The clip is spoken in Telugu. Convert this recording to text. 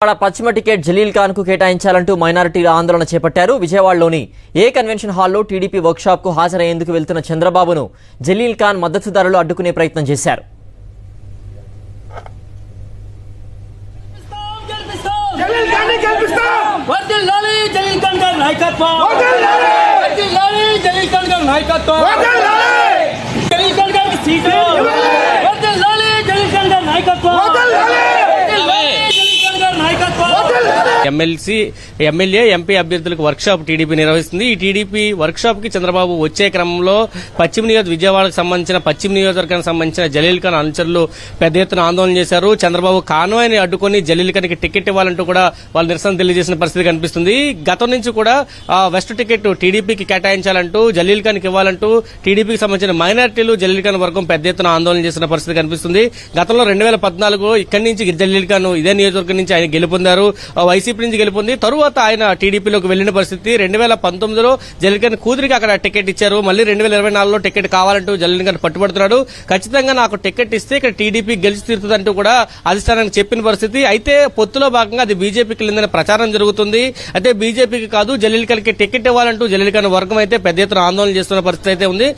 విజయవాడ పశ్చిమ టికెట్ జలీల్ ఖాన్కు కేటాయించాలంటూ మైనారిటీల ఆందోళన చేపట్టారు. విజయవాడలోని ఏ కన్వెన్షన్ హాల్లో టీడీపీ వర్క్షాప్కు హాజరయ్యేందుకు వెళ్తున్న చంద్రబాబును జలీల్ ఖాన్ మద్దతుదారులు అడ్డుకునే ప్రయత్నం చేశారు. జలీల్ ఖాన్ గెలిపిస్తాం! వర్ధిల్లాలి జలీల్ ఖాన్ గారి నాయకత్వం వర్ధిల్లాలి! వర్ధిల్లాలి జలీల్ ఖాన్ గారి నాయకత్వం వదలాలి జలీల్ ఖాన్ గారికి సీటు ఇవ్వాలి! వర్ధిల్లాలి జలీల్ ఖాన్ గారి నాయకత్వం వదలాలి! వర్ధిల్లాలి జలీల్ ఖాన్ గారి నాయకత్వం వదలాలి! ఎమ్మెల్సీ ఎమ్మెల్యే ఎంపీ అభ్యర్థులకు వర్క్షాప్ టీడీపీ నిర్వహిస్తుంది. ఈ టీడీపీ వర్క్షాప్కి చంద్రబాబు వచ్చే క్రమంలో పశ్చిమ నియోజక విజయవాడకు సంబంధించిన పశ్చిమ నియోజకవర్గానికి సంబంధించిన జలీల్ ఖాన్ అనుచరులు పెద్ద ఎత్తున ఆందోళన చేశారు. చంద్రబాబు కాన్వాయ్ని అడ్డుకొని జలీల్ ఖాన్కి టికెట్ ఇవ్వాలంటూ కూడా వాళ్ళు నిరసన తెలియజేసిన పరిస్థితి కనిపిస్తుంది. గతం నుంచి కూడా వెస్ట్ టికెట్ టీడీపీకి కేటాయించాలంటూ జలీల్ ఖాన్ ఇవ్వాలంటూ టీడీపీకి సంబంధించిన మైనార్టీలు జలీల్ ఖాన్ వర్గం పెద్ద ఎత్తున ఆందోళన చేసిన పరిస్థితి కనిపిస్తుంది. గతంలో రెండు వేల పద్నాలుగు ఇక్కడి నుంచి జలీల్ ఖాన్ ఇదే నియోజకవర్గం నుంచి ఆయన గెలుపొందారు. ఆ, వైసీపీ నుంచి గెలుపొంది. తరువాత ఆయన టీడీపీలోకి వెళ్ళిన పరిస్థితి రెండు వేల పంతొమ్మిదిలో జలీల్ కూతురికి అక్కడ టికెట్ ఇచ్చారు. మళ్ళీ రెండు వేల ఇరవై నాలుగులో టికెట్ కావాలంటూ జలీల్ ఖాన్ పట్టుబడుతున్నాడు. ఖచ్చితంగా నాకు టికెట్ ఇస్తే ఇక్కడ టీడీపీ గెలిచి తీరుతుందంటూ కూడా అధిష్టానానికి చెప్పిన పరిస్థితి. అయితే పొత్తులో భాగంగా అది బీజేపీకి వెళ్ళిందని ప్రచారం జరుగుతుంది. అయితే బీజేపీకి కాదు జలీల్ ఖాన్కి టికెట్ ఇవ్వాలంటూ జలీల్ ఖాన్ వర్గం అయితే పెద్ద ఎత్తున ఆందోళన చేస్తున్న పరిస్థితి అయితే ఉంది.